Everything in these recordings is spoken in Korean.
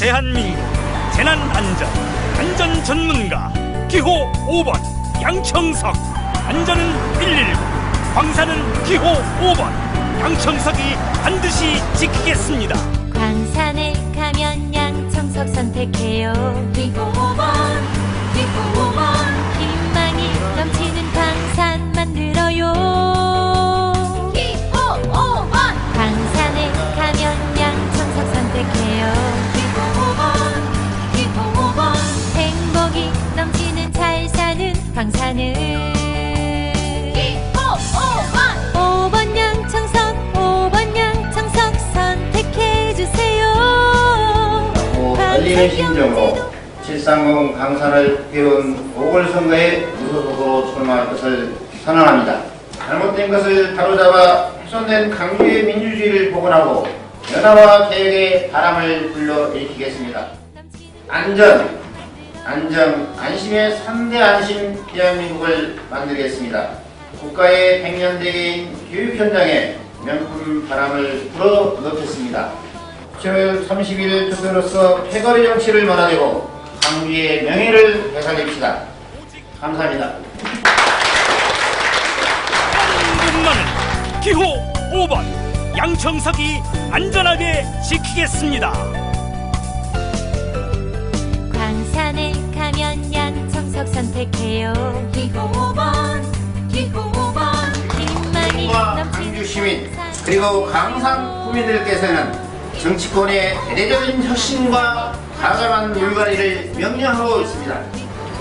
대한민국 재난안전 안전 전문가 기호 5번 양청석. 안전은 119 광사는 기호 5번. 양청석이 반드시 지키겠습니다. 광산에 가면 양청석 선택해요 사는 광산은 기호 5번 5번 양청석 5번 양청석 선택해주세요 뭐 떨리는 심정으로 730 강산을 배운 보궐선거에 무소속으로 출마할 것을 선언합니다. 잘못된 것을 바로잡아 훼손된 강주의 민주주의를 복원하고 연합화 개혁의 바람을 불러일으키겠습니다. 안전, 안정, 안심의 3대 안심 대한민국을 만들겠습니다. 국가의 백년대계인 교육 현장에 명품 바람을 불어 넣겠습니다. 10월 30일 투표로서 패거리 정치를 몰아내고 강주의 명예를 되살립시다. 감사합니다. 한국만은 기호 5번 양청석이 안전하게 지키겠습니다 광산. 그리고 강산 국민들께서는 정치권의 대대적인 혁신과 과감한 물갈이를 명령하고 있습니다.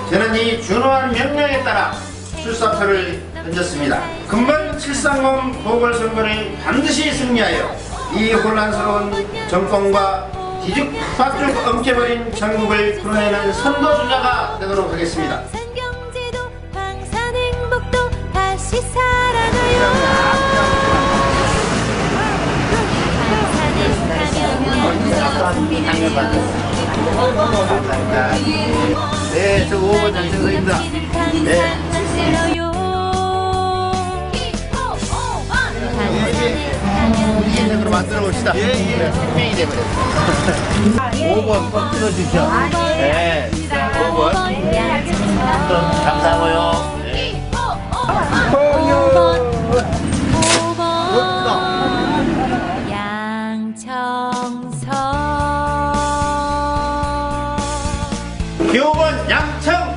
저는 이 준호한 명령에 따라 출사표를 던졌습니다. 금번 730 보궐선거를 반드시 승리하여 이 혼란스러운 정권과 뒤죽박죽 엉켜버린 전국을 풀어내는 선도주자가 되도록 하겠습니다. 광산에 가면 감사합니다. 네, 저 5번 양천석입니다. 네. 만들어요 기호 5번 광산에 가면 인생으로 만들어 봅시다. 네, 생명이 되버렸습니다. 5번 꼭 찍어주시오. 네. 5번. 양청석 감사하고요. 네. 기호 5번 교원 양청.